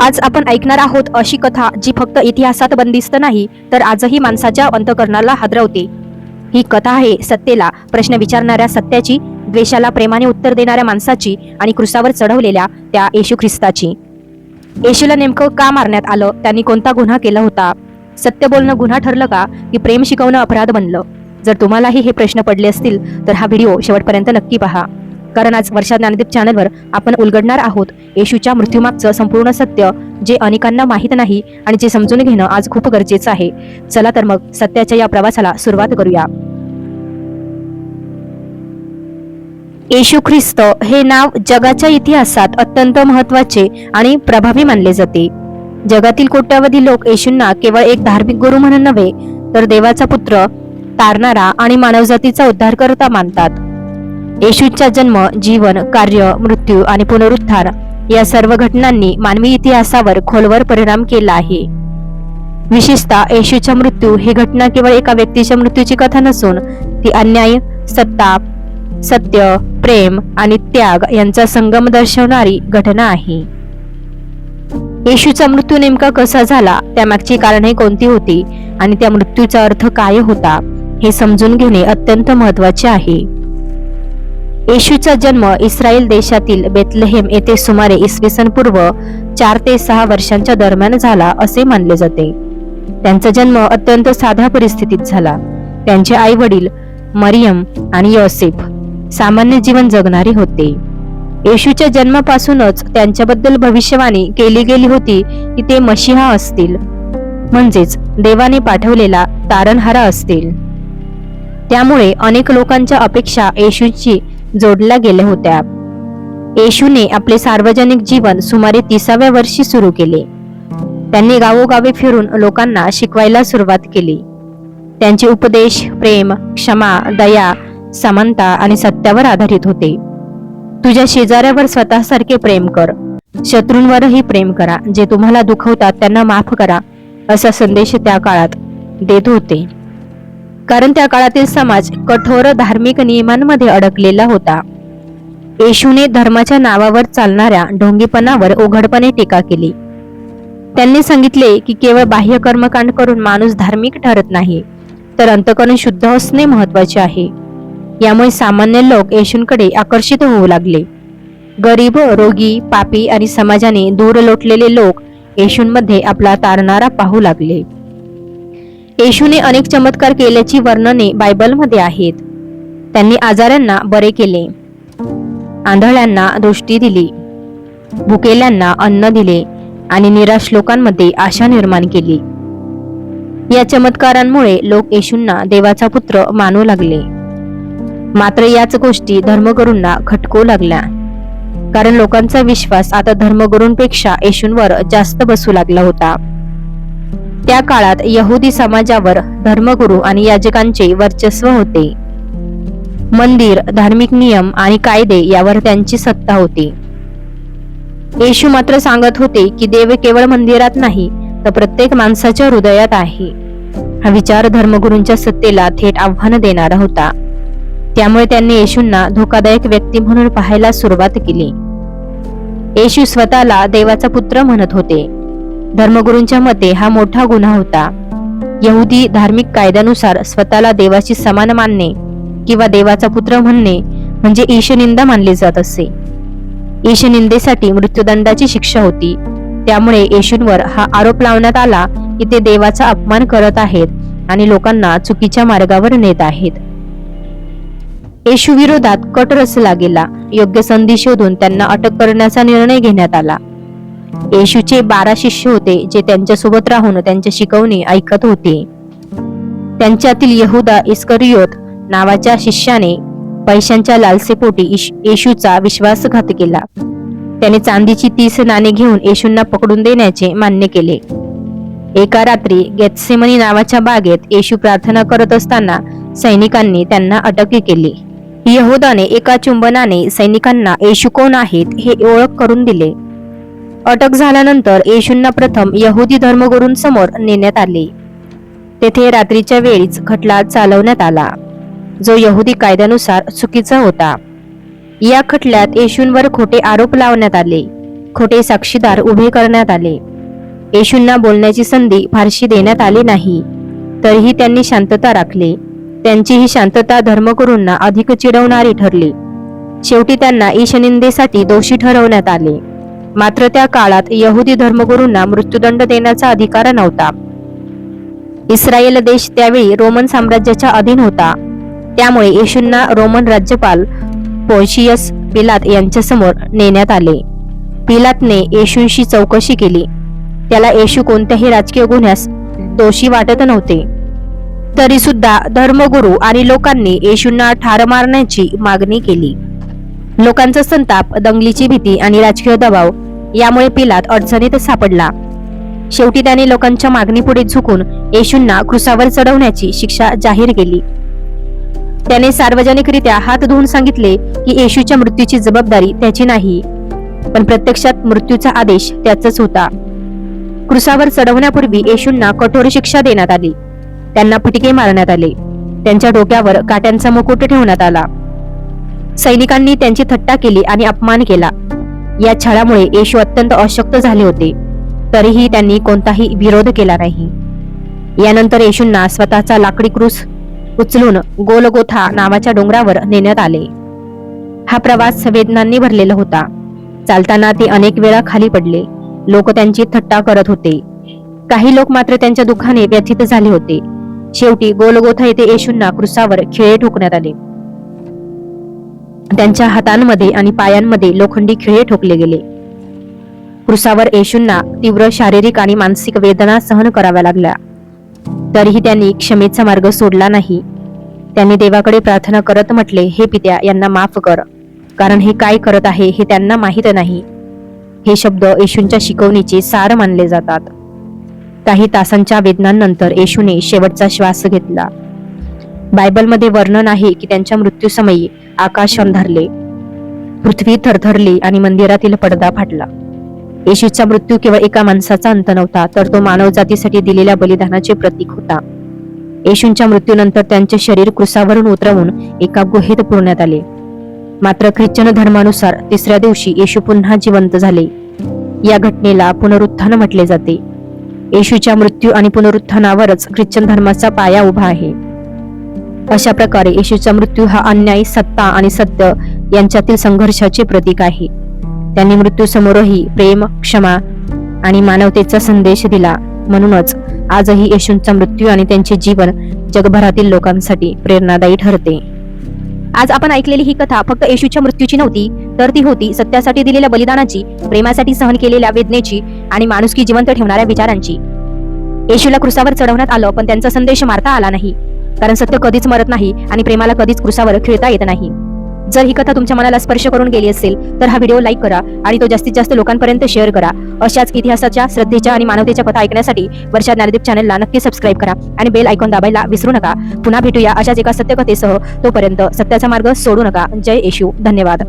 आज आपण ऐकणार आहोत अशी कथा जी फक्त इतिहासात बंदिस्त नाही तर आजही माणसाच्या अंतकरणाला हादरवते. ही कथा आहे सत्तेला प्रश्न विचारणाऱ्या सत्याची द्वेषाला प्रेमाने उत्तर देणाऱ्या माणसाची आणि क्रुसावर चढवलेल्या त्या येशू ख्रिस्ताची. येशूला नेमकं का मारण्यात आलं? त्यांनी कोणता गुन्हा केला होता? सत्य बोलणं गुन्हा ठरलं का? की प्रेम शिकवणं अपराध बनलं? जर तुम्हालाही हे प्रश्न पडले असतील तर हा व्हिडिओ शेवटपर्यंत नक्की पहा. कारण आज वर्षा ज्ञानदीप चॅनलवर आपण उलगडणार आहोत. येशूच्या मृत्यूमागचं संपूर्ण सत्य जे अनेकांना माहीत नाही आणि जे समजून घेणं आज खूप गरजेचं आहे. चला तर मग सत्याच्या या प्रवासाला सुरुवात करूया. येशू ख्रिस्त हे नाव जगाच्या इतिहासात अत्यंत महत्त्वाचे आणि प्रभावी मानले जाते. जगातील कोट्यावधी लोक येशूंना केवळ एक धार्मिक गुरु म्हणून नव्हे तर देवाचा पुत्र तारणारा आणि मानवजातीचा उद्धारकर्ता मानतात. येशूचा जन्म जीवन कार्य मृत्यू आणि पुनरुत्थान या सर्व घटनांनी मानवी इतिहासावर खोलवर परिणाम केला आहे. विशेषतः येशूचा मृत्यू ही घटना केवळ एका व्यक्तीच्या मृत्यूची कथा नसून ती अन्याय सत्ता सत्य प्रेम आणि त्याग यांचा संगम दर्शवणारी घटना आहे. येशूचा मृत्यू नेमका कसा झाला त्यामागची कारणे कोणती होती आणि त्या मृत्यूचा अर्थ काय होता हे समजून घेणे अत्यंत महत्त्वाचे आहे. येशूचा जन्म इस्रायल देशातील बेतलहेम येथे सुमारे इसवी सन पूर्व चार ते सहा वर्षांच्या दरम्यान झाला असे मानले जाते. त्यांचा जन्म अत्यंत साध्या परिस्थितीत झाला. त्यांचे आई वडील मरियम आणि योसेफ सामान्य जीवन जगणारे होते. येशूच्या जन्मापासूनच त्यांच्याबद्दल भविष्यवाणी केली गेली होती की ते मशिहा असतील म्हणजेच देवाने पाठवलेला तारणहारा असतील. त्यामुळे अनेक लोकांच्या अपेक्षा येशूची जोडल्या गेल्या होत्या. येशूने आपले सार्वजनिक जीवन सुमारे तिसाव्या वर्षी सुरू केले. त्यांनी गावोगावी फिरून लोकांना शिकवायला सुरुवात केली. त्यांचे उपदेश प्रेम क्षमा दया समानता आणि सत्यावर आधारित होते. तुझ्या शेजाऱ्यावर स्वतःसारखे प्रेम कर. शत्रूंवरही प्रेम करा. जे तुम्हाला दुखवतात त्यांना माफ करा. असा संदेश त्या काळात देत होते. कारण त्या काळातील समाज कठोर धार्मिक नियमांमध्ये अडकलेला होता. येशूने धर्माच्या नावावर चालणाऱ्या ढोंगीपणावर उघडपणे टीका केली. त्यांनी सांगितले की केवळ बाह्य कर्मकांड करून माणूस धार्मिक ठरत नाही तर अंतकरण शुद्ध असणे महत्त्वाचे आहे. यामुळे सामान्य लोक येशूंकडे आकर्षित होऊ लागले. गरीब रोगी पापी आणि समाजाने दूर लोटलेले लोक येशूंमध्ये आपला तारणारा पाहू लागले. येशूने अनेक चमत्कार केल्याची वर्णने बायबलमध्ये आहेत. त्यांनी आजारांना बरे केले. आंधळ्यांना दृष्टी दिली. भुकेल्यांना अन्न दिले आणि निराश लोकांमध्ये आशा निर्माण केली. या चमत्कारांमुळे लोक येशूंना देवाचा पुत्र मानू लागले. मात्र याच गोष्टी धर्मगुरूंना खटकू लागल्या. कारण लोकांचा विश्वास आता धर्मगुरूंपेक्षा येशूंवर जास्त बसू लागला होता. त्या काळात यहुदी समाजावर धर्मगुरू आणि याजकांचे वर्चस्व होते. मंदिर धार्मिक नियम आणि कायदे यावर त्यांची सत्ता होती. येशू मात्र सांगत होते की देव केवळ मंदिरात नाही तर प्रत्येक माणसाच्या हृदयात आहे. हा विचार धर्मगुरूंच्या सत्तेला थेट आव्हान देणारा होता. त्यामुळे त्यांनी येशूंना धोकादायक व्यक्ती म्हणून पाहायला सुरुवात केली. येशू स्वतःला देवाचा पुत्र म्हणत होते. धर्मगुरूंच्या मते हा मोठा गुन्हा होता. यहुदी धार्मिक कायद्यानुसार स्वतःला देवाशी समान मानणे किंवा देवाचा पुत्र म्हणणे म्हणजे ईशनिंदा मानली जात असे. ईशनिंदेसाठी मृत्यूदंडाची शिक्षा होती. त्यामुळे येशूंवर हा आरोप लावण्यात आला की ते देवाचा अपमान करत आहेत आणि लोकांना चुकीच्या मार्गावर नेत आहेत. येशू विरोधात कट रचला गेला. योग्य संधी शोधून त्यांना अटक करण्याचा निर्णय घेण्यात आला. येशूचे बारा शिष्य होते जे त्यांच्यासोबत राहून त्यांच्या शिकवणी ऐकत होते. त्यांच्यातील यहुदा इस्करियोत नावाच्या शिष्याने पैशांच्या लालसेपोटी येशूचा विश्वासघात केला. त्याने चांदीची तीस नाणे घेऊन येशूंना पकडून देण्याचे मान्य केले. एका रात्री गेत्सेमनी नावाच्या बागेत येशू प्रार्थना करत असताना सैनिकांनी त्यांना अटक केली. यहुदाने एका चुंबनाने सैनिकांना येशू कोण आहेत? हे ओळख करून दिले. अटक झाल्यानंतर येशूंना प्रथम यहुदी धर्मगुरूंसमोर नेण्यात आले. तेथे रात्रीच्या वेळीच खटला चालवण्यात आला जो यहुदी कायद्यानुसार चुकीचा होता. या खटल्यात येशूंवर खोटे आरोप लावण्यात आले खोटे साक्षीदार उभे करण्यात आले. येशूंना बोलण्याची संधी फारशी देण्यात आली नाही तरीही त्यांनी शांतता राखली. त्यांची ही शांतता धर्मगुरूंना अधिक चिडवणारी ठरली. शेवटी त्यांना ईशनिंदेसाठी दोषी ठरवण्यात आले. मात्र त्या काळात यहुदी धर्मगुरूंना मृत्यूदंड देण्याचा अधिकार नव्हता. इस्रायल देश त्यावेळी रोमन साम्राज्याच्या अधीन होता. त्यामुळे येशूंना रोमन राज्यपाल पोशियस पिलात यांच्यासमोर नेण्यात आले. पिलातने येशूंशी चौकशी केली. त्याला येशू कोणत्याही राजकीय गुन्ह्यास दोषी वाटत नव्हते. तरी सुद्धा धर्मगुरू आणि लोकांनी येशूंना ठार मारण्याची मागणी केली. लोकांचा संताप दंगलीची भीती आणि राजकीय दबाव यामुळे पिलात अडचणीत सापडला. शेवटी त्याने लोकांच्या मागणीपुढे झुकून येशूंना क्रुसावर चढवण्याची शिक्षा जाहीर केली. त्याने सार्वजनिकरित्या हात धुवून सांगितले की येशूच्या मृत्यूची जबाबदारी त्याची नाही पण प्रत्यक्षात मृत्यूचा आदेश त्याचाच होता. क्रुसावर चढवण्यापूर्वी येशूंना कठोर शिक्षा देण्यात आली. त्यांना फटके मारण्यात आले. त्यांच्या डोक्यावर काट्यांचा मुकुट ठेवण्यात आला. सैनिकांनी त्यांची थट्टा केली आणि अपमान केला. या छळामुळे येशू अत्यंत अशक्त झाले होते. तरीही त्यांनी कोणताही विरोध केला नाही. यानंतर येशूंना स्वतःचा लाकडी क्रूस उचलून गोलगोथा नावाच्या डोंगरावर नेण्यात आले. हा प्रवास वेदनांनी भरलेला होता. चालताना ते अनेक वेळा खाली पडले. लोक त्यांची थट्टा करत होते. काही लोक मात्र त्यांच्या दुःखाने व्यथित झाले होते. शेवटी गोलगोथा येथे येशूंना क्रुसावर खिळे ठोकण्यात आले. त्यांच्या हातांमध्ये आणि पायांमध्ये लोखंडी खिळे ठोकले गेले. क्रुसावर येशूंना तीव्र शारीरिक आणि मानसिक वेदना सहन कराव्या लागल्या. तरीही त्यांनी क्षमेचा मार्ग सोडला नाही. त्यांनी देवाकडे प्रार्थना करत म्हटले हे पित्या यांना माफ कर. कारण हे काय करत आहे हे त्यांना माहीत नाही. हे शब्द येशूंच्या शिकवणीचे सार मानले जातात. काही तासांच्या वेदनांनंतर येशूने शेवटचा श्वास घेतला. बायबलमध्ये वर्णन आहे की त्यांच्या मृत्यूसमयी आकाश अंधारले पृथ्वी थरथरली आणि मंदिरातील पडदा फाटला. येशूचा मृत्यू केवळ एका माणसाचा अंत नव्हता तर तो मानवजातीसाठी दिलेल्या बलिदानाचे प्रतीक होता. येशूंच्या मृत्यूनंतर त्यांचे शरीर क्रुसावरून उतरवून एका गुहेत पुरण्यात आले. मात्र ख्रिश्चन धर्मानुसार तिसऱ्या दिवशी येशू पुन्हा जिवंत झाले. या घटनेला पुनरुत्थान म्हटले जाते. येशूच्या मृत्यू आणि पुनरुत्थानावरच ख्रिश्चन धर्माचा पाया उभा आहे. अशा प्रकारे येशूचा मृत्यू हा अन्याय सत्ता आणि सत्य यांच्यातील संघर्षाचे प्रतीक आहे. त्यांनी मृत्यू समोरही प्रेम क्षमा आणि मानवतेचा संदेश दिला. म्हणूनच आजही येशूंचा मृत्यू आणि त्यांचे जीवन जगभरातील लोकांसाठी प्रेरणादायी ठरते. आज आपण ऐकलेली ही कथा फक्त येशूच्या मृत्यूची नव्हती तर ती होती सत्यासाठी दिलेल्या बलिदानाची प्रेमासाठी सहन केलेल्या वेदनेची आणि माणुसकी जिवंत ठेवणाऱ्या विचारांची. येशूला क्रुसावर चढवण्यात आलं पण त्यांचा संदेश मारता आला नाही. कारण सत्य कधीच मरत नाही आणि प्रेमाला कधीच कृषावर खेळता येत नाही. जर ही कथा तुमच्या मनाला स्पर्श करून गेली असेल तर हा व्हिडिओ लाईक करा आणि तो जास्तीत जास्त लोकांपर्यंत शेअर करा. अशाच इतिहासाच्या श्रद्धेच्या आणि मानवतेच्या कथा ऐकण्यासाठी वर्षा ज्ञानदीप चॅनलला नक्की सबस्क्राईब करा आणि बेल आयकॉन दाबायला विसरू नका. पुन्हा भेटूया अशाच एका सत्यकथेसह. तोपर्यंत सत्याचा मार्ग सोडू नका. जय येशू. धन्यवाद.